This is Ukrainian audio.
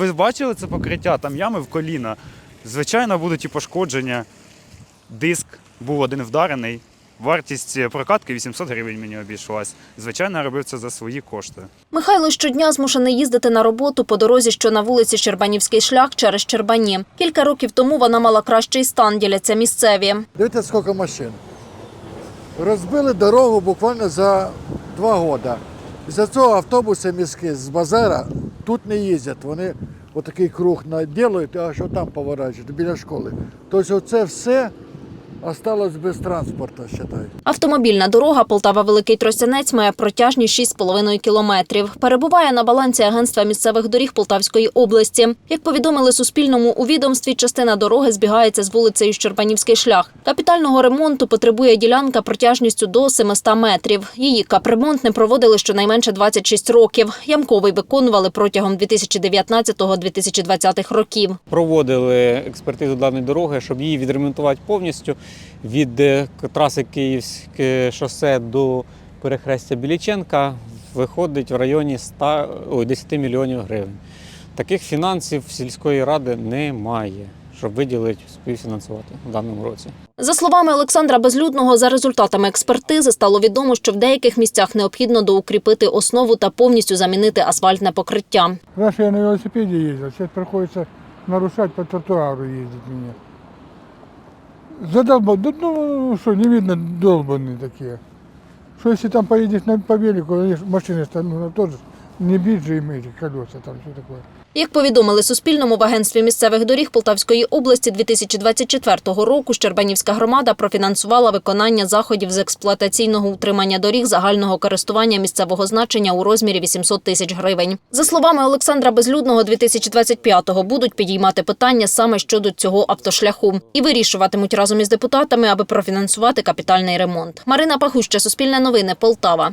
Ви бачили це покриття? Там ями в коліна. Звичайно, будуть і пошкодження. Диск був один вдарений. Вартість прокатки 800 гривень мені обійшлась. Звичайно, робив це за свої кошти. Михайло щодня змушений їздити на роботу по дорозі, що на вулиці Щербанівський шлях через Щербані. Кілька років тому вона мала кращий стан, діляться місцеві. Дивіться, скільки машин. Розбили дорогу буквально за два роки. З-за цього автобуси міські з базара тут не їздять. Вони отакий круг наділують, а що там поворачують, біля школи. Тобто оце все осталось без транспорту, вважаю. Автомобільна дорога Полтава-Великий Тростянець має протяжність 6,5 кілометрів. Перебуває на балансі Агентства місцевих доріг Полтавської області. Як повідомили Суспільному у відомстві, частина дороги збігається з вулицею Щербанівський шлях. Капітального ремонту потребує ділянка протяжністю до 700 метрів. Її капремонт не проводили щонайменше 26 років. Ямковий виконували протягом 2019-2020 років. проводили експертизу даної дороги, щоб її відремонтувати повністю від е, траси Київське шосе до перехрестя Біліченка виходить в районі 100, ой, 10 мільйонів гривень. Таких фінансів сільської ради немає, щоб виділити співфінансувати в даному році. За словами Олександра Безлюдного, за результатами експертизи стало відомо, що в деяких місцях необхідно доукріпити основу та повністю замінити асфальтне покриття. Раньше я на велосипеде ездил, сейчас приходится нарушать по тротуару ездить мне. Задолбал, ну что, не видно, долбанные такие. Что если там поедешь на, по велику, машины станут тоже не бить же им эти колеса, там все такое. Як повідомили Суспільному в агентстві місцевих доріг Полтавської області 2024 року Щербанівська громада профінансувала виконання заходів з експлуатаційного утримання доріг загального користування місцевого значення у розмірі 800 тисяч гривень. За словами Олександра Безлюдного, 2025-го будуть підіймати питання саме щодо цього автошляху і вирішуватимуть разом із депутатами, аби профінансувати капітальний ремонт. Марина Пахуща, Суспільне новини, Полтава.